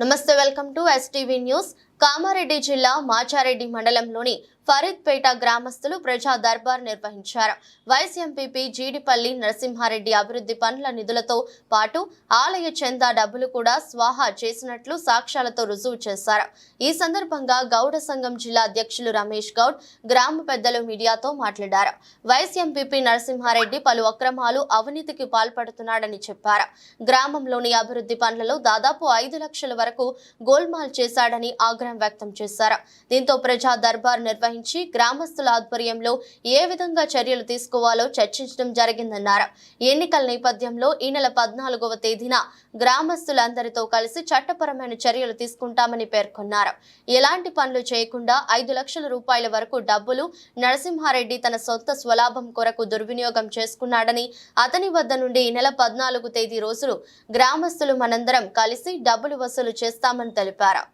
నమస్తే welcome to STV news Kamareddy జిల్లా మాచారెడ్డి మండలంలోని ఫరీద్పేట గ్రామస్తులు ప్రజా దర్బార్ నిర్వహించారు. వైస్ ఎంపీపీ జీడిపల్లి నరసింహారెడ్డి అభివృద్ధి పనుల నిధులతో పాటు ఆలయ చందా డబ్బులు కూడా స్వాహా చేసినట్లు సాక్ష్యాలతో రుజువు చేశారు. ఈ సందర్భంగా గౌడ సంఘం జిల్లా అధ్యక్షులు రమేష్ గౌడ్ గ్రామ పెద్దలు మీడియాతో మాట్లాడారు. వైస్ ఎంపీపీ నరసింహారెడ్డి పలు అక్రమాలు అవినీతికి పాల్పడుతున్నాడని చెప్పారు. గ్రామంలోని అభివృద్ధి పనులలో దాదాపు ఐదు లక్షల వరకు గోల్మాల్ చేశాడని ఆగ్రహం వ్యక్తం చేశారు. దీంతో ప్రజా దర్బార్ నిర్వహించి గ్రామస్తుల ఆధ్వర్యంలో ఏ విధంగా చర్యలు తీసుకోవాలో చర్చించడం జరిగిందన్నారు. ఎన్నికల నేపథ్యంలో ఈ నెల పద్నాలుగవ తేదీన గ్రామస్తులందరితో కలిసి చట్టపరమైన చర్యలు తీసుకుంటామని పేర్కొన్నారు. ఎలాంటి పనులు చేయకుండా ఐదు లక్షల రూపాయల వరకు డబ్బులు నరసింహారెడ్డి తన సొంత స్వలాభం కొరకు దుర్వినియోగం చేసుకున్నాడని అతని వద్ద నుండి ఈ నెల పద్నాలుగు తేదీ రోజులు గ్రామస్తులు మనందరం కలిసి డబ్బులు వసూలు చేస్తామని తెలిపారు.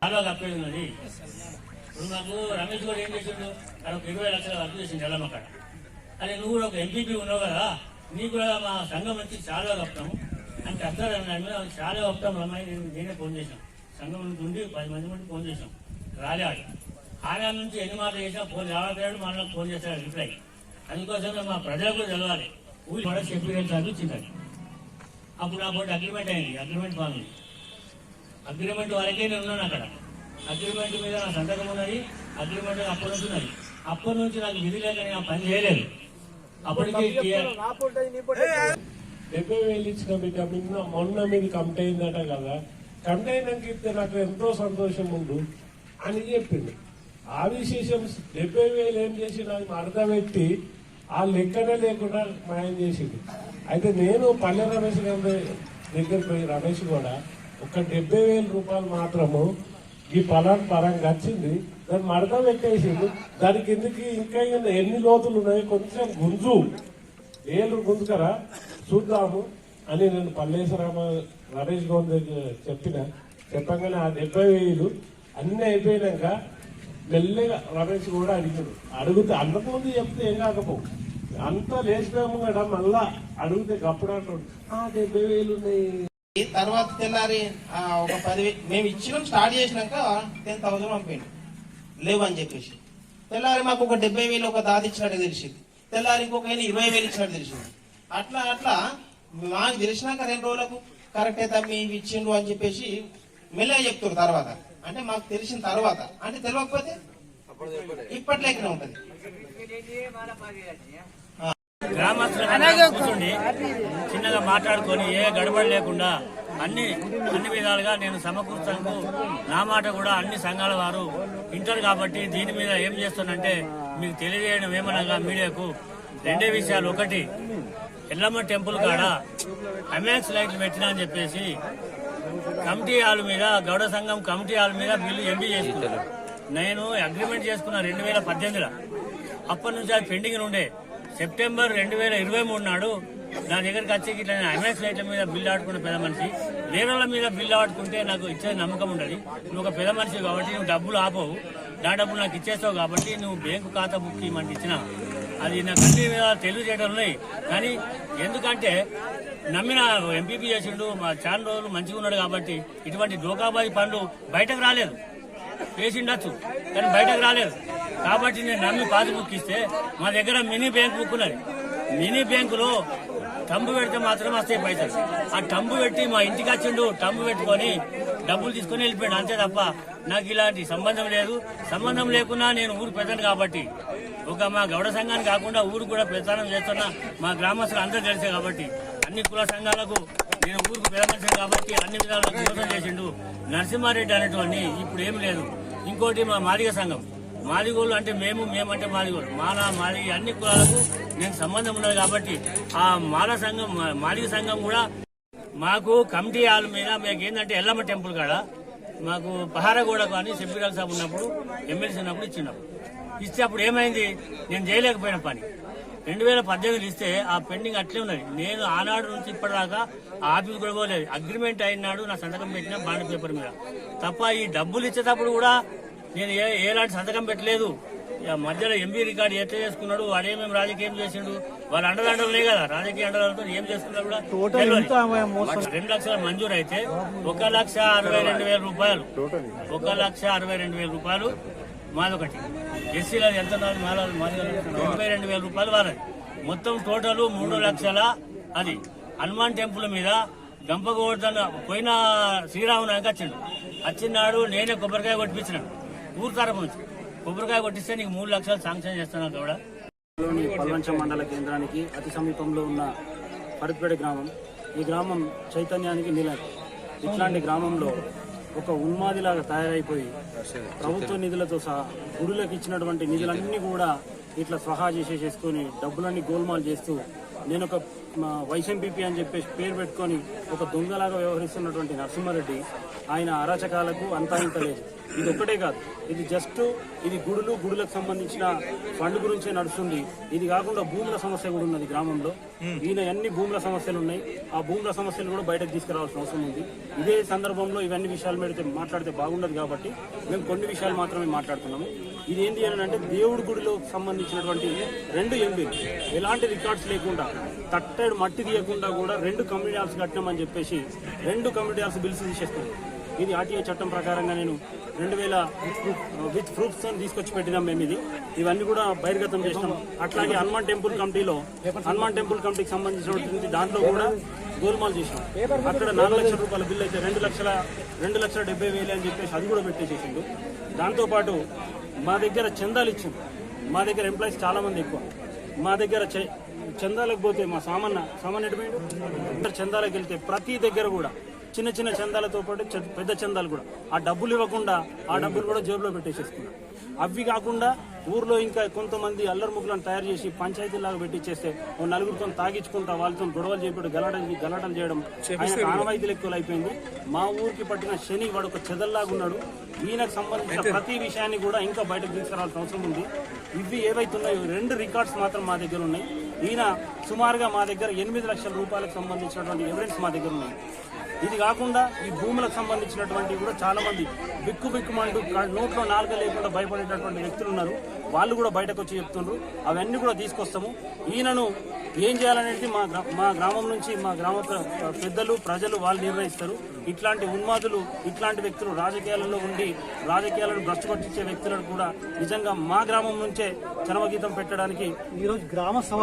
ఇప్పుడు మాకు రమేష్ కూడా ఏం చేసిండు? అక్కడ ఒక ఇరవై లక్షల వర్క్ చేసిండు ఎల్లమ్మక్కడ అదే నువ్వు కూడా ఒక ఎంపీపీ ఉన్నావు కదా? నీకు కూడా మా సంఘం నుంచి చాలా వస్తాము అని చెప్తారు దాని చాలా వస్తాం అమ్మాయి నేను నేనే ఫోన్ చేశాం. సంఘం నుంచి ఉండి పది మంది నుండి ఫోన్ చేశాం. రాలే ఆడు నుంచి ఎన్ని మాటలు చేసినా ఫోన్ రావట్లేడు మనకు ఫోన్ చేస్తాడు రిప్లై. అందుకోసమే మా ప్రజలకు తెలవాలి. ఊరి కూడా చెప్పి చదివించింది అప్పుడు నా పోటీ అగ్రిమెంట్ అయింది. అగ్రిమెంట్ బాగుంది. అగ్రిమెంట్ వరకే నేను ఉన్నాను అక్కడ. అగ్రిమెంట్ మీద నా సంతకం ఉన్నది అగ్రిమెంట్ అప్పటి నుంచి ఉన్నది. అప్పటి నుంచి నాకు విధి లేక నేను ఆ పని చేయలేదు. అప్పటికి డెబ్బై వేలు ఇచ్చిన బిడ్డ నిన్న మొన్న మీది కమిట్ అయిందట కదా. కమిట్ అయినాక ఇస్తే నాకు ఎంతో సంతోషం ఉండు అని చెప్పింది ఆ విశేషం డెబ్బై వేలు ఏం చేసి నాకు అర్థమెట్టి ఆ లెక్కనే లేకుండా మాయం చేసింది అయితే నేను పల్లె రమేష్ గారి దగ్గరికి పోయి రమేష్ కూడా ఒక డెబ్బై వేల రూపాయలు మాత్రము ఈ పలాన్ పరంగా వచ్చింది దాన్ని మడత పెట్టేసిండు. దాని కిందకి ఇంకా ఎన్ని లోతులు ఉన్నాయి కొంచెం గుంజు. ఏళ్ళు గుంజుకరా? చూద్దాము అని నేను పల్లేశ్వరామ రమేష్ గౌడ్ దగ్గర చెప్పిన. చెప్పగానే ఆ డెబ్బై వేలు అన్నీ అయిపోయినాక మెల్లగా రమేష్ కూడా అడిగాడు. అడిగితే అంతకుముందు చెప్తే ఏం కాకపో. అంతా లేచిపోయాము కదా మళ్ళా అడిగితే గప్పుడు అంటాడు ఆ డెబ్బై వేలు ఉన్నాయి. తర్వాత తెల్లారి ఆ, ఒక పది మేము ఇచ్చినాం స్టార్ట్ చేసినాక టెన్ థౌసండ్ పంపిండు. లేవు అని చెప్పేసి. తెల్లారి మాకు ఒక డెబ్బై వేలు ఒక దాది ఇచ్చినట్టు తెలిసింది. తెల్లారి ఇంకొక ఆయన ఇరవై వేలు ఇచ్చినట్టు తెలిసింది. అట్లా అట్లా మాకు తెలిసినాక రెండు రోజులకు కరెక్ట్ అయితే మీ ఇవి ఇచ్చిండు అని చెప్పేసి మెల్లగా చెప్తారు తర్వాత. అంటే మాకు తెలిసిన తర్వాత. అంటే తెలియకపోతే ఇప్పట్లేకనే ఉంటది? గ్రామస్తులందరూ కూర్చుండి చిన్నగా మాట్లాడుకొని ఏ గడబడి లేకుండా అన్ని అన్ని విధాలుగా నేను సమకూర్చడానికి నా మాట కూడా అన్ని సంఘాల వారు వింటారు కాబట్టి దీని మీద ఏం చేస్తానంటే మీకు తెలియజేయడం ఏమనగా మీడియాకు రెండే విషయాలు. ఒకటి ఎల్లమ్మ టెంపుల్ కాడ అమాక్స్ లైట్లు పెట్టినా అని చెప్పేసి కమిటీ హాల్ మీద గౌడ సంఘం కమిటీ హాల్ మీద బిల్లు ఎంపీ చేసుకున్నారు. నేను అగ్రిమెంట్ చేసుకున్న రెండు వేల పద్దెనిమిదిలో. అప్పటి నుంచి అది పెండింగ్ ఉండే. సెప్టెంబర్ రెండు వేల ఇరవై మూడు నాడు నా దగ్గరికి వచ్చి ఇట్లా ఎంఎస్ లైట్ల మీద బిల్లు ఆడుకున్న పెద్ద మనిషి. వేరే మీద బిల్లు ఆడుకుంటే నాకు ఇచ్చే నమ్మకం ఉండదు. నువ్వు ఒక పెద్ద మనిషి కాబట్టి నువ్వు డబ్బులు ఆపవు. నా డబ్బులు నాకు ఇచ్చేస్తావు కాబట్టి నువ్వు బ్యాంకు ఖాతా బుక్ ఇవ్వమంటే ఇచ్చిన. అది నాకు అన్ని మీద తెలియజేయడం ఉన్నాయి కానీ ఎందుకంటే నమ్మిన ఎంపీపీ చేసిండు మా చాలా రోజులు మంచిగా ఉన్నాడు కాబట్టి ఇటువంటి డోకాబాజీ పనులు బయటకు రాలేదు. వేసిండొచ్చు కానీ బయటకు రాలేదు. కాబట్టి నేను నమ్మి పాస్ బుక్ ఇస్తే మా దగ్గర మినీ బ్యాంక్ బుక్ ఉన్నది. మినీ బ్యాంకులో టంబు పెడితే మాత్రం వస్తాయి పైసలు. ఆ టంబు పెట్టి మా ఇంటికి వచ్చిండు టంబు పెట్టుకొని డబ్బులు తీసుకొని వెళ్ళిపోయాడు. అంతే తప్ప నాకు ఇలాంటి సంబంధం లేదు. సంబంధం లేకున్నా నేను ఊరు పెద్దను కాబట్టి ఒక మా గౌడ సంఘాన్ని కాకుండా ఊరు కూడా ప్రచారం చేస్తున్నా మా గ్రామస్తులు అందరూ తెలిసే కాబట్టి అన్ని కుల సంఘాలకు నేను ఊరికి పెద్ద మనిషిని కాబట్టి అన్ని విధాలుగా మోసం చేసిండు నరసింహారెడ్డి అనేటువంటి ఇప్పుడు ఏం లేదు. ఇంకోటి మా మాదిగ సంఘం. మాదిగోళ్ళు అంటే మేము మేమంటే మాదిగోళ్ళు మాల మాది అన్ని కులాలకు నేను సంబంధం ఉన్నది కాబట్టి ఆ మాల సంఘం మా- మాదిగ సంఘం కూడా మాకు కమిటీ హాల్ మీద మీకు ఏంటంటే ఎల్లమ్మ టెంపుల్ కాడ మాకు పహారగూడ కానీ సెప్పిరాల్ సాబ్ ఉన్నప్పుడు ఎమ్మెల్సీ ఉన్నప్పుడు ఇచ్చినప్పుడు ఇస్తే అప్పుడు ఏమైంది? నేను చేయలేకపోయిన పని. రెండు వేల పద్దెనిమిది ఇస్తే ఆ పెండింగ్ అట్లే ఉన్నది. నేను ఆనాడు నుంచి ఇప్పటిదాకా ఆ ఆఫీస్ కూడా పోలేదు అగ్రిమెంట్ అయినాడు నా సంతకం పెట్టిన బాండ్ పేపర్ మీద. తప్ప ఈ డబ్బులు ఇచ్చేటప్పుడు కూడా నేను ఏ ఎలాంటి సంతకం పెట్టలేదు. ఇక మధ్యలో ఎంపీ రికార్డు ఎట్లా చేసుకున్నాడు వాడేమేమి రాజకీయం చేసిండు వాళ్ళ అండదండలే కదా రాజకీయ అండదండలతో ఏం చేసుకున్నాడు కూడా. రెండు లక్షల మంజూరు అయితే ఒక లక్ష అరవై రెండు వేల రూపాయలు. ఒక లక్ష అరవై రెండు వేల రూపాయలు మాదొకటి. ఎస్సీలో ఎంత ఉన్నది? మాల- మాది ఎనభై రెండు వేల రూపాయలు వాళ్ళది. మొత్తం టోటల్ మూడు లక్షల అది. హనుమాన్ టెంపుల్ మీద గంపగోవర్ధన్ పోయిన శ్రీరామనాయకు వచ్చిండు. వచ్చినాడు నేనే కొబ్బరికాయ కొట్టించినాడు ఊరు తరపు కొబ్బరికాయ కొట్టిస్తే నీకు మూడు లక్షలు శాంక్షన్ చేస్తున్నాను కూడా పల్వంచ మండల కేంద్రానికి అతి సమీపంలో ఉన్న ఫరిద్పేట గ్రామం. ఈ గ్రామం చైతన్యానికి నిలయం. ఇట్లాంటి గ్రామంలో ఒక ఉన్మాదిలాగా తయారైపోయి ప్రభుత్వ నిధులతో సహా గుడులకు ఇచ్చినటువంటి నిధులన్నీ కూడా ఇట్లా స్వహా చేసేసేసుకొని డబ్బులన్నీ గోల్మాల్ చేస్తూ నేను ఒక మా వైస్ ఎంపీపీ అని చెప్పేసి పేరు పెట్టుకొని ఒక దొంగలాగా వ్యవహరిస్తున్నటువంటి నరసింహారెడ్డి ఆయన అరాచకాలకు అంతా ఇంత లేదు. ఇది ఒక్కటే కాదు. ఇది జస్ట్ ఇది గుడులు గుడులకు సంబంధించిన ఫండ్ గురించే నడుస్తుంది. ఇది కాకుండా భూముల సమస్య కూడా ఉన్నది గ్రామంలో. ఈయన అన్ని భూముల సమస్యలు ఉన్నాయి ఆ భూముల సమస్యలు కూడా బయటకు తీసుకురావాల్సిన అవసరం ఉంది. ఇదే సందర్భంలో ఇవన్నీ విషయాలు పెడితే మాట్లాడితే బాగుండదు కాబట్టి మేము కొన్ని విషయాలు మాత్రమే మాట్లాడుతున్నాము. ఇది ఏంటి అని అంటే దేవుడి గుడిలో సంబంధించినటువంటి రెండు ఎంపీలు. ఎలాంటి రికార్డ్స్ లేకుండా తట్టడు మట్టి తీయకుండా కూడా రెండు కమ్యూనిటీ హాల్స్ కట్టినామని చెప్పేసి రెండు కమ్యూనిటీ హాల్స్ బిల్స్ తీసేస్తాను ఇది ఆర్టీఐ చట్టం ప్రకారంగా నేను రెండు వేల విత్ ప్రూఫ్స్ తీసుకొచ్చి పెట్టినాం మేము ఇది. ఇవన్నీ కూడా బహిర్గతం చేసినాం. అట్లాగే హనుమాన్ టెంపుల్ కమిటీలో హనుమాన్ టెంపుల్ కమిటీకి సంబంధించినటువంటి దాంట్లో కూడా గోల్మాల్ చేసినాం. అక్కడ నాలుగు లక్షల రూపాయల బిల్లు అయితే రెండు లక్షల రెండు లక్షల డెబ్బై వేలు అని చెప్పేసి అది కూడా పెట్టేసేసిండు. దాంతోపాటు మా దగ్గర చందాలు ఇచ్చింది. మా దగ్గర ఎంప్లాయీస్ చాలామంది ఎక్కువ. మా దగ్గర చందాలకు పోతే మా సామాన్య సామాన్య ఎటు పోయిండు? అందరు చందాలకు వెళ్తే ప్రతి దగ్గర కూడా చిన్న చిన్న చందాలతో పాటు పెద్ద చందాలు కూడా. ఆ డబ్బులు ఇవ్వకుండా ఆ డబ్బులు కూడా జేబులో పెట్టేసేసుకున్నారు అవి కాకుండా ఊర్లో ఇంకా కొంతమంది అల్లరి ముగ్గులను తయారు చేసి పంచాయతీలాగా పెట్టించేస్తే ఓ నలుగురితో తాగించుకుంటా వాళ్ళతో గొడవలు చేయడం గలాటలు గలాటలు చేయడం. ఆయన ఆనవాయితీలు ఎక్కువ అయిపోయింది. మా ఊరికి పట్టిన శని వాడు ఒక చెదల్లాగా ఉన్నాడు ఈయనకు సంబంధించిన ప్రతి విషయాన్ని కూడా ఇంకా బయటకు తీసుకురావాల్సిన అవసరం ఉంది. ఇవి ఏవైతున్నాయో రెండు రికార్డ్స్ మాత్రం మా దగ్గర ఉన్నాయి. ఈయన సుమారుగా మా దగ్గర ఎనిమిది లక్షల రూపాయలకు సంబంధించినటువంటి ఎవిడెన్స్ మా దగ్గర ఉన్నాయి. ఇది కాకుండా ఈ భూములకు సంబంధించినటువంటి కూడా చాలా మంది బిక్కు బిక్కుమంటూ నోట్లో నాలుక లేకుండా భయపడేటటువంటి వ్యక్తులు ఉన్నారు. వాళ్ళు కూడా బయటకు వచ్చి చెప్తున్నారు అవన్నీ కూడా తీసుకొస్తాము. ఈయనను ఏం చేయాలనేది మా మా గ్రామం నుంచి మా గ్రామ పెద్దలు ప్రజలు వాళ్ళు నిర్ణయిస్తారు. ఇట్లాంటి ఉన్మాదులు ఇట్లాంటి వ్యక్తులు రాజకీయాలలో ఉండి రాజకీయాలను భ్రష్టు వ్యక్తులను కూడా నిజంగా మా గ్రామం నుంచే చరమగీతం పెట్టడానికి ఈరోజు గ్రామ సభ